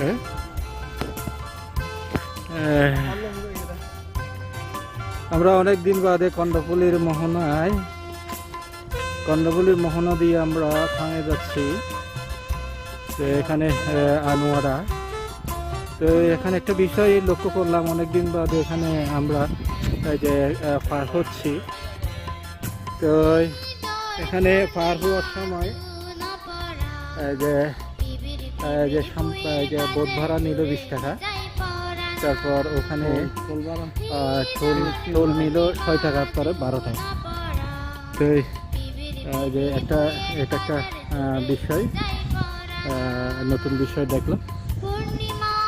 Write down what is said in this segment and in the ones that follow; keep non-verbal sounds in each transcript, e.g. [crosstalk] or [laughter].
এ? এ, আমরা অনেক দিন বাদে কন্ডপল্লির মোহনায় কন্ডপল্লির মোহনা দিয়ে আমরা থামে যাচ্ছি। তো এখানে আনোয়ারা। তো এখানে একটা বিষয় লক্ষ্য করলাম অনেক দিন বাদে এখানে আমরা এই যে পার হচ্ছি। তো এখানে পার হওয়ার সময় যে যে যে বোধ ভাড়া নিল বিশ টাকা তারপর ওখানে টোল টোল নিল ছয় টাকা পরে বারো টাকা। তো এই, যে একটা এটা একটা বিষয় নতুন বিষয় দেখলাম।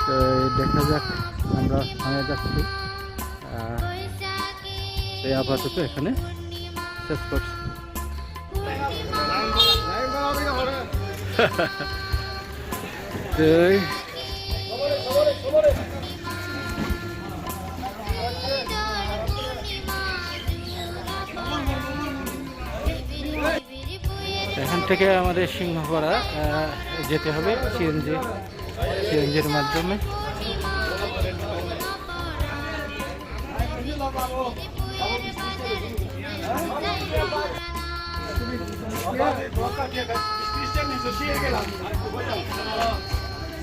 তো দেখা যাক আমরা থানায় যাচ্ছি। এই আপাতত এখানে শেষ করছি। [laughs] তো এখান থেকে আমাদের সিংহপাড়া যেতে হবে সিএনজি সিএনজির মাধ্যমে।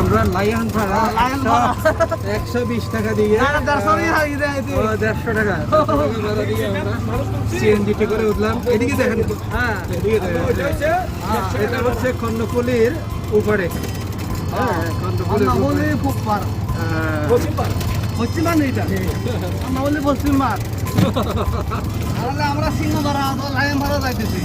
আমরা লাইন ভাড়া একশো বিশ টাকা দিয়ে। দেড়শো টাকা। ভাড়া সিএনজিটি করে উঠলাম। এদিকে দেখেন। এদিকে এটা হচ্ছে খন্ডপল্লির উপরে। হ্যাঁ খন্ডপল্লির এইটা আমরা বলি সিংহ ধরা লাইন ভাড়া যাইতেছি।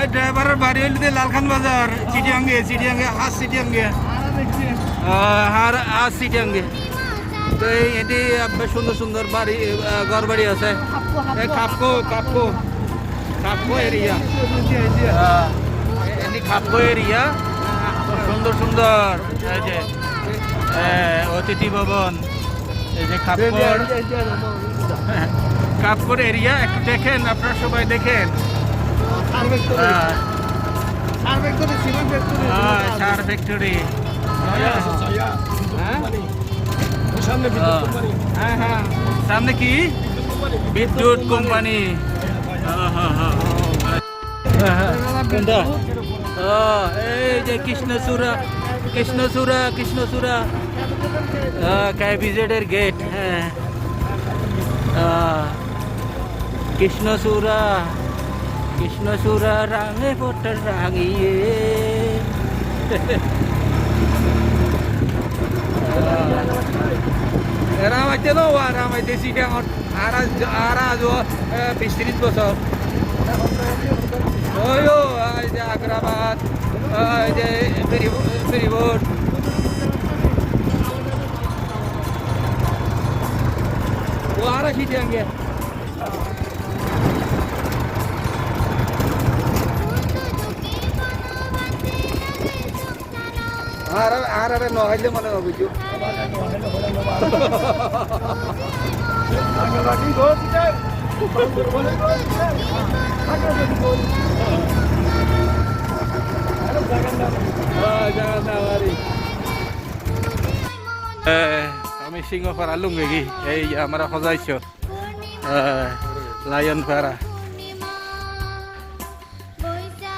এই ড্রাইভারের বাড়ি হইলে লালখান বাজার, চিটিয়াঙ্গে চিটিয়াঙ্গে, হাস চিটিয়াঙ্গে। আর আজ চিটিয়াঙ্গে। তো এটি সুন্দর সুন্দর বাড়ি ঘর বাড়ি আছে। এই কাপকো কাপকো কাপকো এরিয়া। এটি কাপকো এরিয়া। সুন্দর সুন্দর। এই অতিথি ভবন। এই যে কাপড় কাপড় এরিয়া, একটু দেখেন, আপনারা সবাই দেখেন। সার ফ্যাক্টরি হ্যাঁ হ্যাঁ সামনে কি বিদ্যুৎ কোম্পানি এই যে কৃষ্ণচূড়া কৃষ্ণচূড়া কৃষ্ণচূড়া ক্যাবিজেটের গেট হ্যাঁ আহ, কৃষ্ণচূড়া কৃষ্ণচূড়া রাঙে পট্টা রাঙিয়ে এরা মাইতে নো এরা মাইতে শিখে আমার আর আর আজ বিশ ত্রিশ বছর ওই ও এই যে আগ্রাবাদ এই আর আর আর নহলে মনে হবে যে আমি সিংহপাড়া লুঙ্গি, এই আমরা সজাইছ। লায়ন পাড়া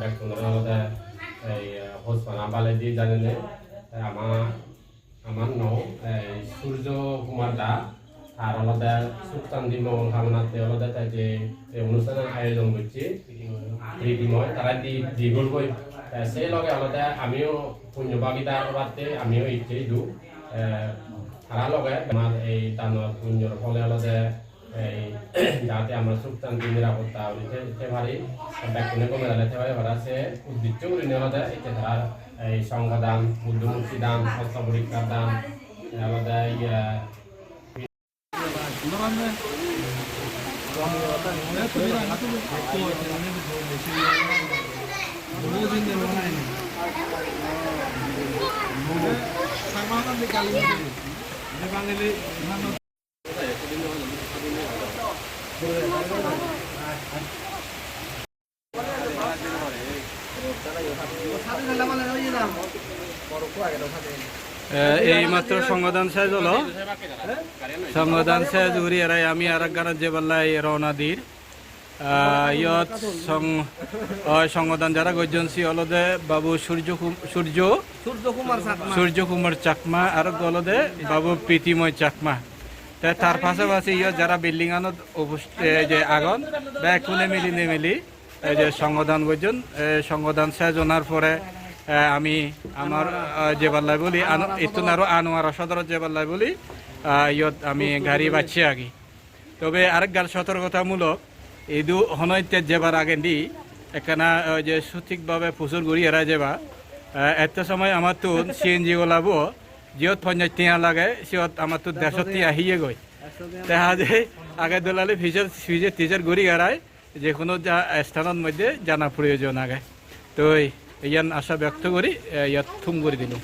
ব্যক্তিগত এই হোসমান আম্বালে দিয়ে জানেন আমার আমার নৌ সূর্য কুমার দা আর আলাদা সুলতানদি মহল হামনাতে আলাদা তাই যে অনুষ্ঠানের আয়োজন করছি প্রীতিময় তারা দি দীঘল বই সেই লগে আলাদা আমিও পুণ্যভাগিতা বাদতে আমিও ইচ্ছেই দু তারা লগে আমার এই তানোর পুণ্যর ফলে আলাদা যাতে আমরা সুলতান নিরাপত্তা দিতে পারি ব্যক্তিনে কমে দাঁড়াতে পারি ওরা সে উদ্দেশ্য করে নেওয়া যায়। এতে তারা এই সংঘদান বুদ্ধমূর্তি দান স্বাস্থ্য পরীক্ষার দান ইয়া এই মাত্র সংবিধান শেষ হলো। সংবিধান শেষ উড়ি এরাই আমি আর এক গানের যে বেলায় রওনা দির ইয়ত সং সংবিধান যারা গর্জনসি অলদে বাবু সূর্য সূর্য সূর্য কুমার চাকমা। সূর্য কুমার চাকমা আর গলদে বাবু প্রীতিময় চাকমা। তার পাশাপাশি ইয় যারা বিল্ডিং আনত যে আগন বা খুলে মিলি নেমিলি যে সংবিধান গর্জন সংবিধান শেষ হওয়ার পরে আমি আমার যে পাল্লাই বলি ইতুন আরও আনোয়ার সদর যে পাল্লাই বলি ইয়ত আমি গাড়ি বাচ্ছি আগি তবে আরেক গাল সতর্কতামূলক, ইদু হনৈতে যেবার আগে দি ওই যে সঠিকভাবে প্রচুর ঘুরি এরা যাবা এত সময় আমার তো সিএনজি ওলাব জিয়ত পঞ্চাশ টিয়া লাগে সিয়ত আমার তো দেশত টিয়া। আহিয়ে গই দেখা যায় আগে দোলালে ফিজের ফিজের টিচার ঘুরি এড়ায় যে কোনো যা স্থানের মধ্যে জানা প্রয়োজন আগে। তো ইয়ান আশা ব্যক্ত করি ইয়াত থুম করে দিলাম